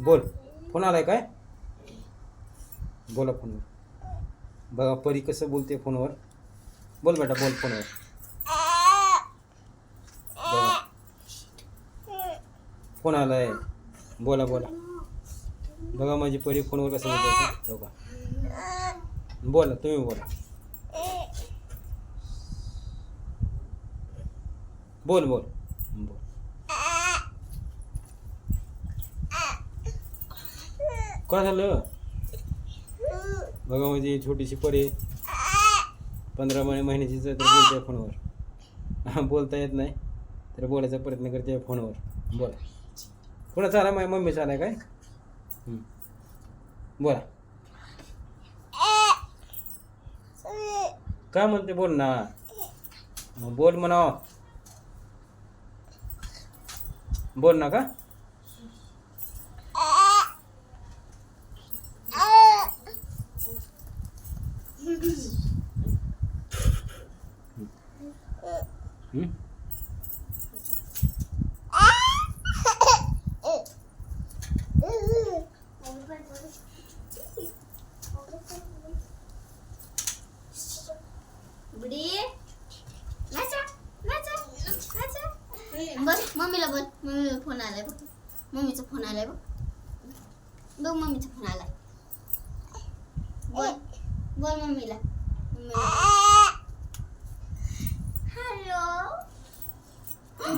बोल, फ़ोन आलाय काय? बोला फोनवर. बघा, परी कसं बोलते फोनवर. बोल बेटा, बोल फोनवर. फ़ोन आलाय. बोला बोला. बघा माझी परी फोनवर कसं बोलते बघा बोला, तुम्ही बोला. बोल बोल. बोल. काय झालं? बघा म्हणजे माझी छोटीशी परी पंधरा महिने महिन्याची तर बोलते फोनवर. बोलता येत नाही. तर बोलायचा प्रयत्न करते फोनवर. बोला. कोणाचा चाला माझ्या मम्मी आलाय काय? बोला. काय म्हणते बोल ना? बोल म्हणा बोल ना का? बस मम्मीला बोल मम्मीला फोन आलाय बघ मम्मीचा फोन आलाय बघ बघ मम्मीचा फोन आलाय बोल बोल मम्मीला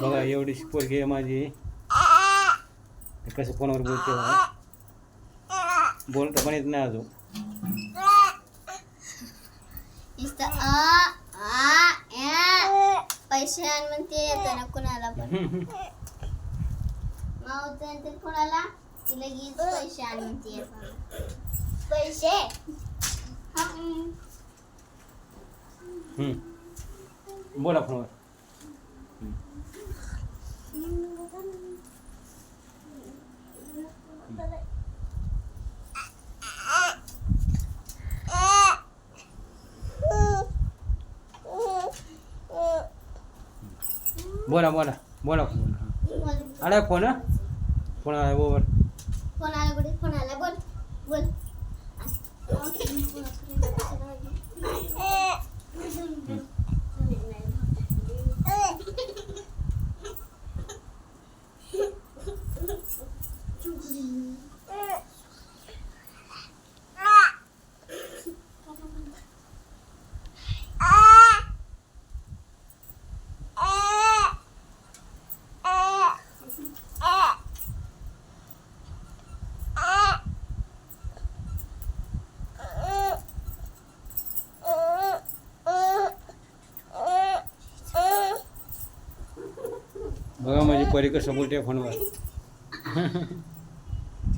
बघा एवढीशी पोरगी आहे माझी. ते कसं फोनवर बोलते बघा. बोलता पण येत नाही अजून. पैसे आण म्हणते येताना कोणाला पण. मावतं तर कोणाला? की लगेच पैसे आण म्हणते. पैसे? हं. हं. बोला फोनवर. बोला बोला बोला फोन. बोल. आला फोन फोन आला बरोबर फोन आला कुठे? फोन आला बोल बोल. बघा माझी परिकर समोर बोलते फोनवर.